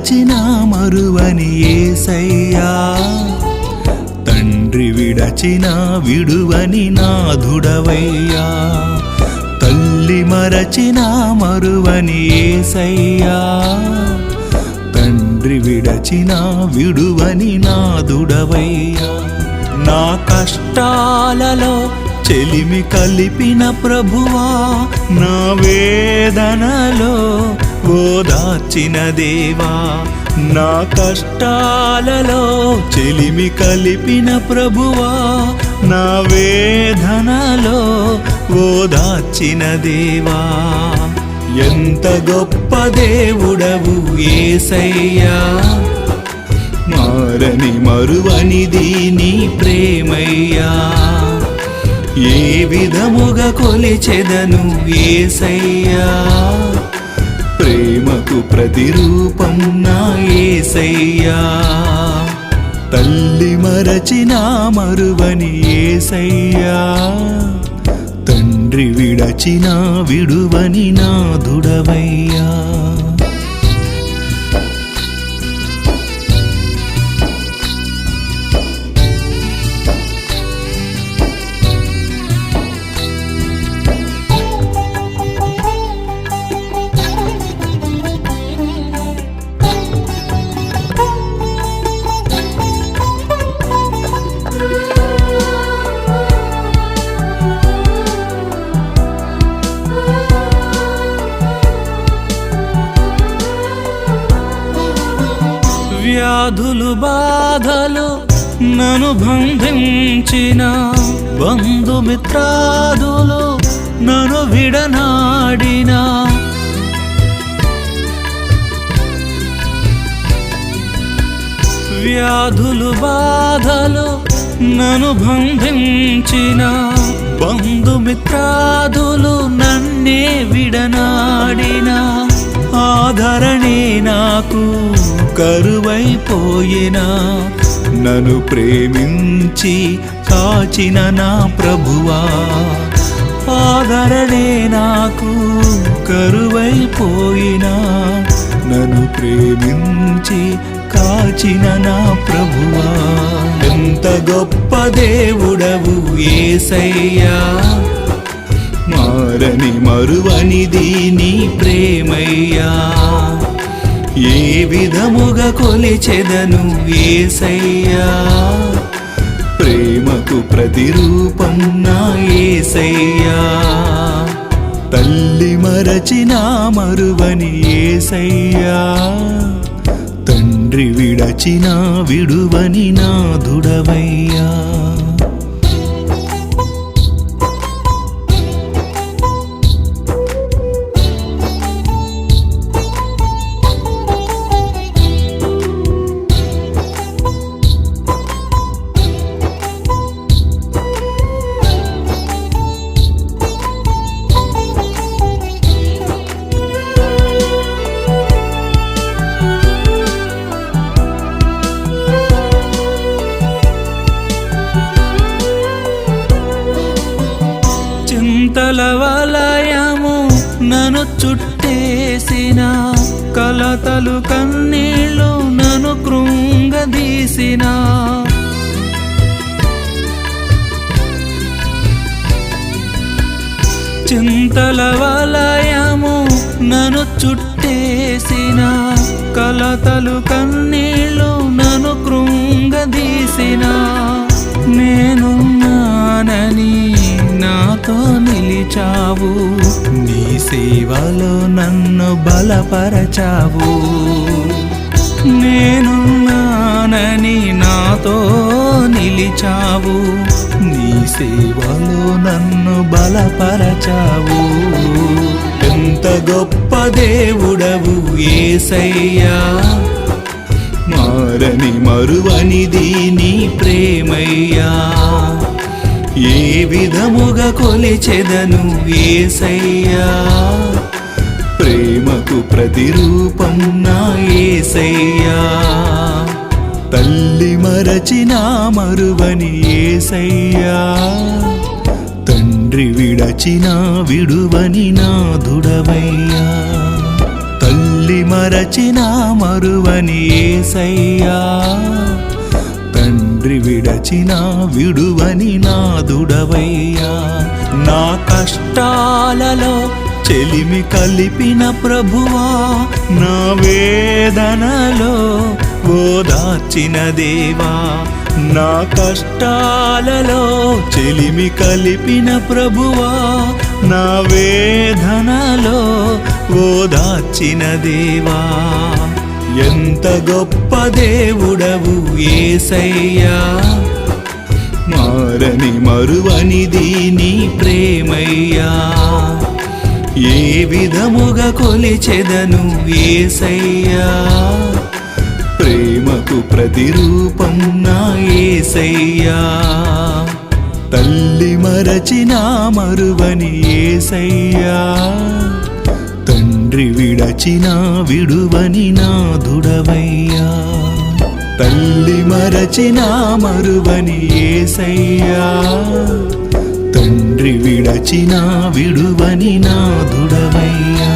విడచిన మరువని ఏసయ్యా. తండ్రి విడచిన విడువని నాధుడవయ్యా తల్లి మరచిన మరువని ఏసయ్యా. తండ్రి విడచిన విడువని నాదుడవయ్యా నా కష్టాలలో చెలిమి కలిపిన ప్రభువా నా వేదనలో దాచిన దేవా నా కష్టాలలో చెలిమి కలిపిన ప్రభువా నా వేదనలో ఓదార్చిన దేవా. ఎంత గొప్ప దేవుడవు ఏసయ్యా. మారని మరువనిది నీ ప్రేమయ్యా. ఏ విధముగా కొలిచెదను ఏసయ్యా. ప్రేమకు ప్రతిరూపం నా ఏసయ్యా. తల్లి మరచిన మరువని ఏసయ్యా. తండ్రి విడచిన విడువని నా దుడవయ్యా. వ్యాధులు బాధలు నన్ను బంధించిన బంధుమిత్రాదులు నన్ను విడనాడిన. వ్యాధులు బాధలు నన్ను బంధించిన బంధుమిత్రాదులు నన్నే విడనాడిన. ఆదరణే నాకు కరువైపోయినా. నన్ను ప్రేమించి కాచిన నా ప్రభువా. ఆదరణే నాకు కరువైపోయినా. నన్ను ప్రేమించి కాచిన నా ప్రభువా. ఎంత గొప్ప దేవుడవు ఏసయ్యా. మారని మరువనిది నీ ప్రేమయ్యా. ఏ విధముగా కొలిచెదను ఏసయ్యా. ప్రేమకు ప్రతిరూపం నా ఏసయ్యా. తల్లి మరచిన మరువని ఏసయ్యా. తండ్రి విడచిన విడువని నాదుడవయ్యా చింతల వలయము నన్ను చుట్టేసిన కలతలు కన్నీళ్ళు నన్ను కృంగదీసిన. చింతల వలయము నన్ను చుట్టేసిన కలతలు కన్నీళ్ళు నన్ను కృంగదీసిన. నేనున్నానని నాతో నిలిచావు. నీ సేవలో నన్ను బలపరచావు. నేనున్నానని నాతో నిలిచావు. నీ సేవలో నన్ను బలపరచావు. ఎంత గొప్ప దేవుడవు ఏసయ్యా. మారని మరువనిది నీ ప్రేమయ్యా. ఏ విధముగా కొలిచెదను ఏసయ్యా? ప్రేమకు ప్రతిరూపం నా ఏసయ్యా. తల్లి మరచిన మరువని ఏసయ్యా. తండ్రి విడచిన విడువని నాదుడవయ్యా తల్లి తల్లి మరచిన మరువని ఏసయ్యా. తండ్రి విడచిన విడువని నాదుడవయ్యా. నా కష్టాలలో చెలిమి కలిపిన ప్రభువా నా వేదనలో ఓదార్చిన దేవా. నా కష్టాలలో చెలిమి కలిపిన ప్రభువా నా వేదనలో ఓదార్చిన దేవా. ఎంత గొప్ప దేవుడవు ఏసయ్యా. మారని మరువనిది నీ ప్రేమయ్యా. ఏ విధముగా కొలిచెదను ఏసయ్యా. ప్రేమకు ప్రతిరూపం నా ఏసయ్యా. తల్లి మరచిన మరువని ఏసయ్యా. తండ్రి విడచిన విడువని నాదుడవయ్యా తల్లి మరచిన మరువని ఏసయ్యా. తండ్రి విడచిన విడువని నాదుడవయ్యా